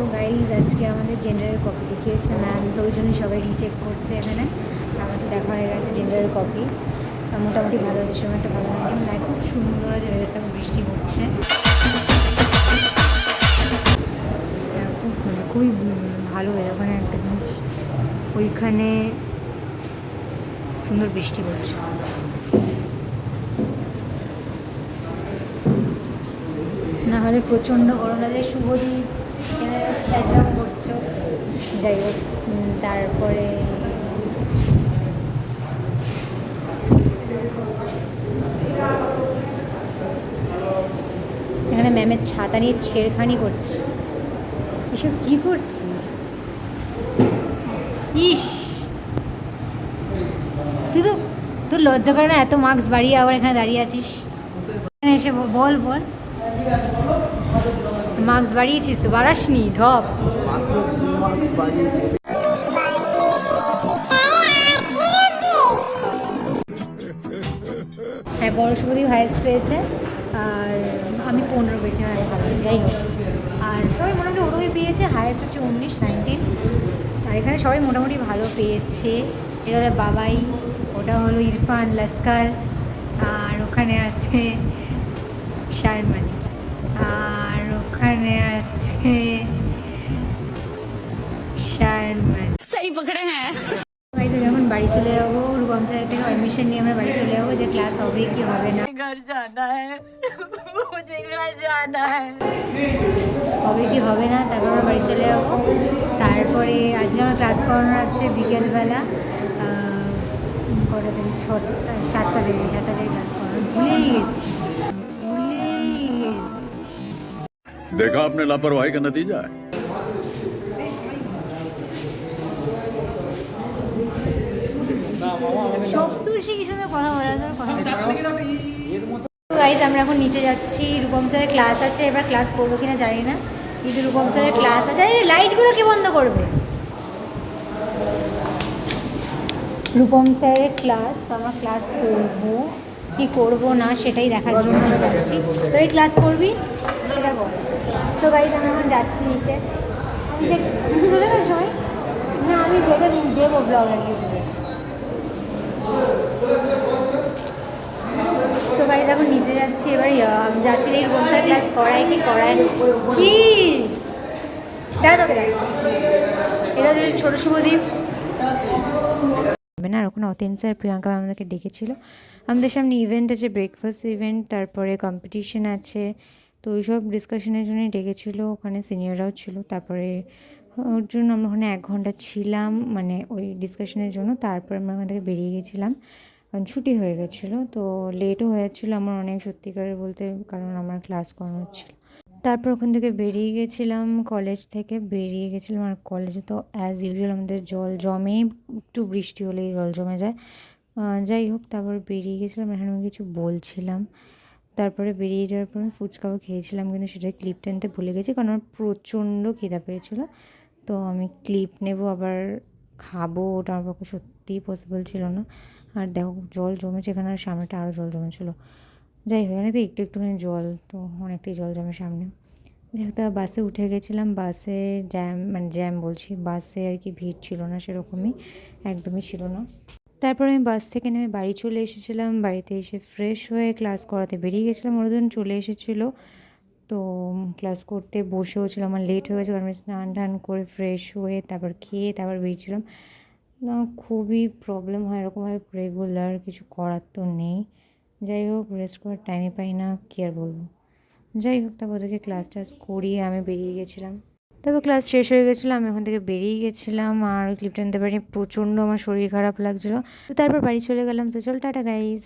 So guys আজকে আমাদের general copy দেখিয়েছে ম্যাম তো ওই জন্যই সবাই রিচেক করছে এখানে। আমাদের দেখা হয়ে গেছে জেনারেল কপি মোটামুটি ভালো আছে সেরকম একটা ভালো হয়নি। না খুব সুন্দর আছে ওয়েদারটা বৃষ্টি হচ্ছে মানে খুবই ভালো ওখানে একটা জিনিস। ওইখানে সুন্দর বৃষ্টি হচ্ছে না হলে প্রচণ্ড গরম লাগে। শুভদীপ করছ যাই হোক তারপরে এখানে ম্যামের ছাতা নিয়ে ছেড়খানি করছে। এসব কি করছিস? ইস! তুই তো, তোর লজ্জা করে না এত মার্কস বাড়িয়ে আবার এখানে দাঁড়িয়ে আছিস? এখানে এসে বল বল। মার্কস বাড়িয়েছিস তো বাড়াসনি ঢপ। হ্যাঁ বড় শুভদীপ হায়েস্ট পেয়েছে আর আমি পনেরো পেয়েছি হ্যাঁ যাই হোক। আর সবাই মোটামুটি ওরকমই পেয়েছে হায়েস্ট হচ্ছে উনিশ নাইনটিন আর এখানে সবাই মোটামুটি ভালো পেয়েছে। এটা হলো বাবাই ওটা হলো ইরফান লস্কর। আর ওখানে আছে শারমান এখানে আছে যখন বাড়ি চলে যাব রূপম স্যার থেকে পারমিশন নিয়ে আমরা বাড়ি চলে যাব যে ক্লাস হবে কি হবে না হবে কি হবে না তারপর আমরা বাড়ি চলে যাব। তারপরে আজকে আমার ক্লাস করানো আছে বিকেলবেলা। কটা থেকে? ছ সাতটা থেকে সাতটা থেকে ক্লাস করানো। ভুলেই গেছি। देखा आपने लापरवाही का नतीजा है সপ্তর্ষি কি সুন্দর কথা বলা তোর কথা গাইজ আমরা এখন নিচে যাচ্ছি রূপম স্যারের ক্লাস আছে এবার ক্লাস করবো কিনা জানি না কিন্তু রূপম স্যারের ক্লাস আছে আরে লাইটগুলো কে বন্ধ করবে রূপম স্যারের ক্লাস তো আমরা ক্লাস করবো কি করব না সেটাই দেখার জন্য আমরা যাচ্ছি তো এই ক্লাস করবি সেটা বল সো গাইজ আমি এখন যাচ্ছি নিচে। নিচে চলে গেছে সবাই? না, আমি বেরো দেবো ব্লগ ইউটিউবে সো গাইজ এখন নিচে যাচ্ছি, এবার আমি যাচ্ছি এই রুম ক্লাস করায় কি করায় কি? দেখা। এটা হচ্ছে ছোটো শুভদীপ। না আর ওখানে অতীন স্যার প্রিয়াঙ্কা আমাদেরকে ডেকেছিল। আমাদের সামনে ইভেন্ট আছে ব্রেকফাস্ট ইভেন্ট তারপরে কম্পিটিশন আছে। তো ওই সব ডিসকাশনের জন্যই ডেকেছিল, ওখানে সিনিয়ররাও ছিল। তারপরে ওর জন্য আমরা ওখানে এক ঘণ্টা ছিলাম মানে ওই ডিসকাশনের জন্য। তারপরে আমরা ওখান থেকে বেরিয়ে গেছিলাম। কারণ ছুটি হয়ে গেছিল, তো লেটও হয়ে যাচ্ছিল আমার অনেক সত্যিকারের বলতে, কারণ আমার ক্লাস করানো ছিল তারপর ওখান থেকে বেরিয়ে গেছিলাম কলেজ থেকে। বেরিয়ে গেছিলাম আর কলেজে তো অ্যাজ ইউজুয়াল আমাদের জল জমে, একটু বৃষ্টি হলেই জল জমে যায়। যাই হোক, তারপর বেরিয়ে গেছিলাম, এখানে আমি কিছু বলছিলাম। তারপরে বেরিয়ে যাওয়ার পর আমি ফুচকাও খেয়েছিলাম, কিন্তু সেটা ক্লিপ টেনতে ভুলে গেছি কারণ আমার প্রচণ্ড খিদা পেয়েছিলো। তো আমি ক্লিপ নেব, আবার খাব, ওটা আমার পক্ষে সত্যিই পসিবল ছিল না। আর দেখো, জল জমেছে এখানে, আর সামনেটা আরও জল জমেছিলো। যাই হোক, এখানে তো একটু একটুখানি জল, তো অনেকটাই জল জমে সামনে। যেহেতু বাসে উঠে গেছিলাম, বাসে জ্যাম মানে জ্যাম বলছি, বাসে আর কি ভিড় ছিল না সেরকমই, একদমই ছিল না। তারপরে আমি বাস থেকে নেমে বাড়ি চলে এসেছিলাম। বাড়িতে এসে ফ্রেশ হয়ে ক্লাস করাতে বেরিয়ে গেছিলাম। ওরা দুজন চলে এসেছিল। তো ক্লাস করতে বসেও ছিলাম। আমার লেট হয়ে গেছে। কারণ আমি স্নান টান করে ফ্রেশ হয়ে তারপর খেয়ে তারপর বেরিয়েছিলাম। না, খুবই প্রবলেম হয়। এরকমভাবে রেগুলার কিছু করার তো নেই। যাই হোক রেস্ট করার টাইমই পাই না। কী আর বলব? যাই হোক, তারপর ওদেরকে ক্লাস টাস করিয়ে আমি বেরিয়ে গেছিলাম। তারপর ক্লাস শেষ হয়ে গেছিল, আমি ওখান থেকে বেরিয়ে গেছিলাম আর ওই ক্লিপটা নিতে পারি প্রচণ্ড আমার শরীর খারাপ লাগছিল। তো তারপর বাড়ি চলে গেলাম, তো চল, টাটা গাইজ